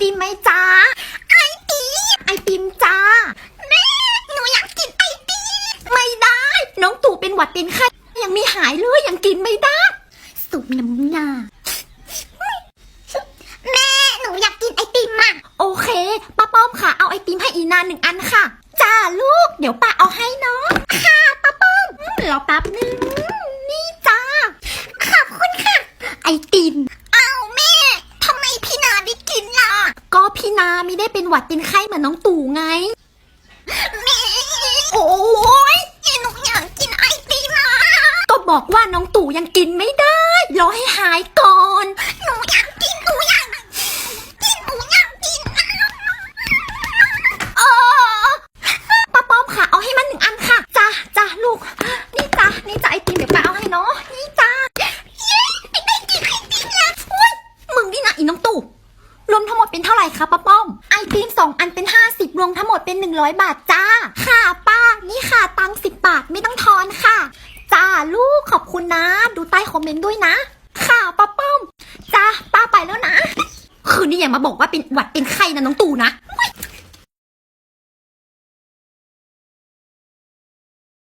ติมไหมจ้าไอติมไอติมจ้าแม่หนูอยากกินไอติมไม่ได้ น้องตู่เป็นหวัดเป็นไข้ยังไมีหายเลยยังกินไม่ได้ สุกน้ำหน้าแม่หนูอยากกินไอติมอะโอเคป้าป้อมค่ะ เอาไอติมให้อีนาหนึ่งอันค่ะจ้าลูก เดี๋ยวป้าเอาให้เนาะค่ะป้าป้อมรอแป๊บนึงนี่จ้าขอบคุณค่ะ ไอติม ทำไมพี่นาได้กินล่ะ ก็พี่นาไม่ได้เป็นหวัดเป็นไข้เหมือนน้องตู่ไงแม่โอ้ยหนูอยากกินไอติมอะก็บอกว่าน้องตู่ยังกินไม่ได้ รอให้หายก่อน หนูอยากกินหนูอยากกินหนูอยากกินเออป้าป้อมค่ะ เอาให้มันหนึ่งอันค่ะจ้าจ้าลูก นี่จ้านี่จ้าไอติมเดี๋ยวป้าเอาให้เนาะนี่จ้าเย้ไม่ได้กินไอติมแล้วอุ้ยมึงนี่นะอีน้องตู่รวมทั้งหมด เป็นเท่าไหร่คะป้าป้อม ไอติมสองอันเป็นห้าสิบรวมทั้งหมดเป็นหนึ่งร้อยบาทจ้า ค่ะป้า นี่ค่ะตังสิบบาทไม่ต้องทอนค่ะ จ้าลูกขอบคุณนะ ดูใต้คอมเมนต์ด้วยนะ ค่ะป้าป้อม จ้าป้าไปแล้วนะ คืนนี้อย่ามาบอกว่าเป็นหวัดเป็นไข้นะน้องตู่นะ